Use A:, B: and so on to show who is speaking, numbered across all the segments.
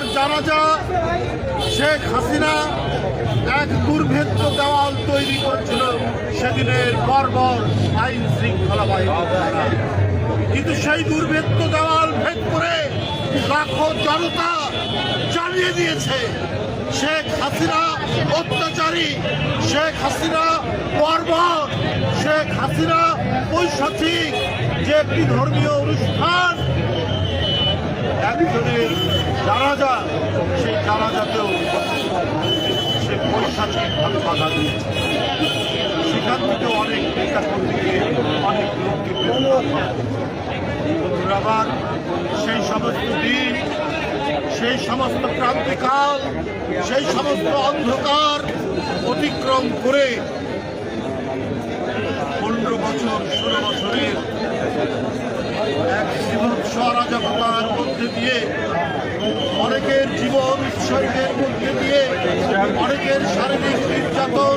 A: তার জানাজা শেখ হাসিনা এক দুর্ভেদ্য দেওয়াল তৈরি করেছিল সেদিনের বর্বর আইন শৃঙ্খলা বাহিনী। কিন্তু সেই দুর্ভেদ্য দেওয়াল ভেদ করে লাখো জনতা চালিয়ে দিয়েছে। শেখ হাসিনা অত্যাচারী, শেখ হাসিনা বর্বর, শেখ হাসিনা পৈশাচিক যে একটি ধর্মীয় অনুষ্ঠান, একজনের জানাজা সেই জানাজাতেও সে পৈশাচিকভাবে বাধা দিয়েছে। সেখান থেকে অনেক নেতা কর্মীকে অনেক লোককে আমার সেই সমস্ত দিন, সেই সমস্ত ক্রান্তিকাল, সেই সমস্ত অন্ধকার অতিক্রম করে পনেরো বছর, ষোলো বছরের এক বিভৎস অরাজকতার মধ্যে দিয়ে অনেকের জীবন উৎসর্গের মধ্যে দিয়ে অনেকের শারীরিক নির্যাতন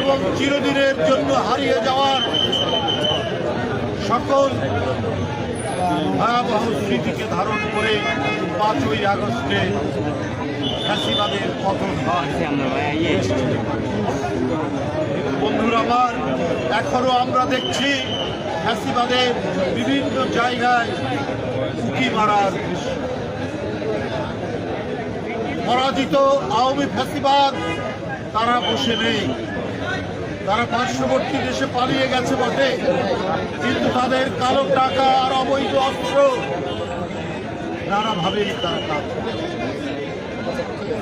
A: এবং চিরদিনের জন্য হারিয়ে যাওয়ার সকল ভয়াবহ স্মৃতিকে ধারণ করে পাঁচই আগস্টে ফ্যাসিবাদের পতন হয়। বন্ধুরা আমার, এখনও আমরা দেখছি ফ্যাসিবাদের বিভিন্ন জায়গায় উকি মারার পরাজিত আওয়ামী ফ্যাসিবাদ তারা বসে নেই। তারা পার্শ্ববর্তী দেশে পালিয়ে গেছে বটে। কিন্তু তাদের কালো টাকা আর অবৈধ অস্ত্র নানাভাবেই তারা কাজ।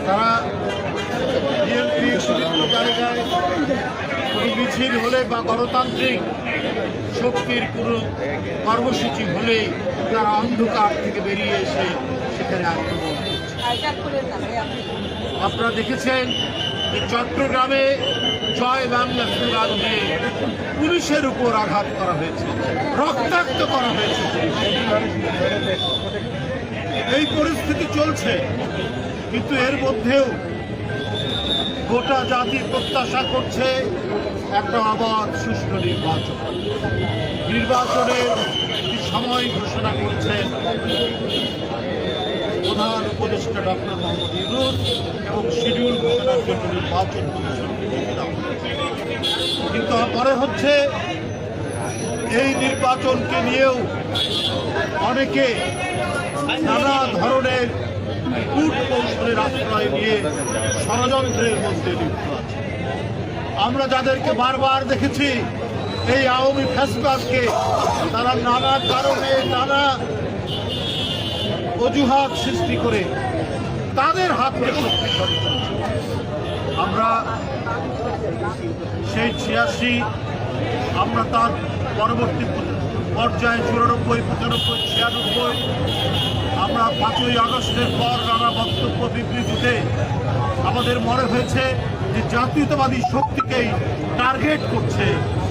A: তারা বিভিন্ন জায়গায় কোনো মিছিল হলে বা গণতান্ত্রিক শক্তির কোনো কর্মসূচি হলে তারা অন্ধকার থেকে বেরিয়ে এসে সেখানে আক্রমণ আপনারা দেখেছেন যে চট্টগ্রামে জয় বাংলা স্লোগান দিয়ে পুলিশের উপর আঘাত করা হয়েছে, রক্তাক্ত করা হয়েছে। এই পরিস্থিতি চলছে, কিন্তু এর মধ্যেও গোটা জাতি প্রত্যাশা করছে একটা আবার সুষ্ঠু নির্বাচন। নির্বাচনের সময় ঘোষণা প্রধান উপদেষ্টা ডক্টর মোহাম্মদ ইউনুস এবং শিডিউল ঘোষণার জন্য নির্বাচন। কিন্তু পরে হচ্ছে এই নির্বাচনকে নিয়েও অনেকে নানা ধরনের কূট কৌশলের আশ্রয় নিয়ে ষড়যন্ত্রের মধ্যে লিপ্ত আছে আমরা যাদেরকে বারবার দেখেছি, এই আওয়ামী ফ্যাসবাদকে তারা নানা কারণে, নানা অজুহাত সৃষ্টি করে তাদের করছে আমরা সেই ছিয়াশি, আমরা তার পরবর্তী পর্যায়ে চুরানব্বই, পঁচানব্বই, ছিয়ানব্বই, আমরা পাঁচই আগস্টের পর নানা বক্তব্য বিবৃতিতে আমাদের মনে হয়েছে যে জাতীয়তাবাদী শক্তিকেই টার্গেট করছে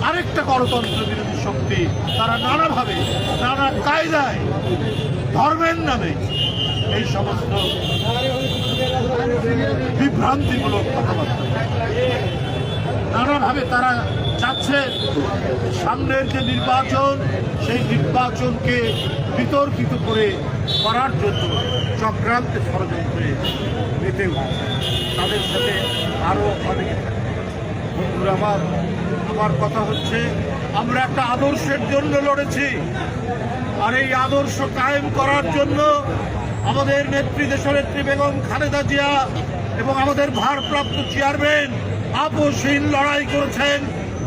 A: আরেকটা গণতন্ত্র বিরোধী শক্তি। তারা নানাভাবে, নানা কায়দায় ধর্মের নামে এই সমস্ত বিভ্রান্তিমূলক কথাবার্তা নানাভাবে তারা চাচ্ছে সামনের যে নির্বাচন, সেই নির্বাচনকে বিতর্কিত করে করার জন্য চক্রান্তে ষড়যন্ত্রে মেতে তাদের সাথে আরও অনেকে। বন্ধুরা, আমার আমার কথা হচ্ছে, আমরা একটা আদর্শের জন্য লড়েছি। আর এই আদর্শ কায়েম করার জন্য আমাদের নেত্রী দেশনেত্রী বেগম খালেদা জিয়া এবং আমাদের ভারপ্রাপ্ত চেয়ারম্যান আপোষহীন লড়াই করেছেন,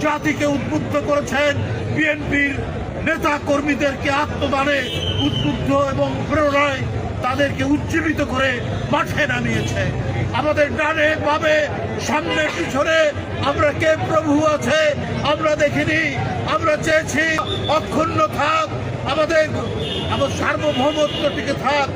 A: জাতিকে উদ্বুদ্ধ করেছেন, বিএনপির নেতা কর্মীদেরকে আত্মদানে উদ্বুদ্ধ তাদেরকে উজ্জীবিত করে মাঠে নামিয়েছে। আমাদের ডানে পাবে সামনে পিছনে, আমরা কে প্রভু আছে, আমরা দেখিনি, আমরা চেয়েছি, অক্ষুণ্ণ থাক, আমাদের, আমার সার্বভৌমত্ব টিকে থাক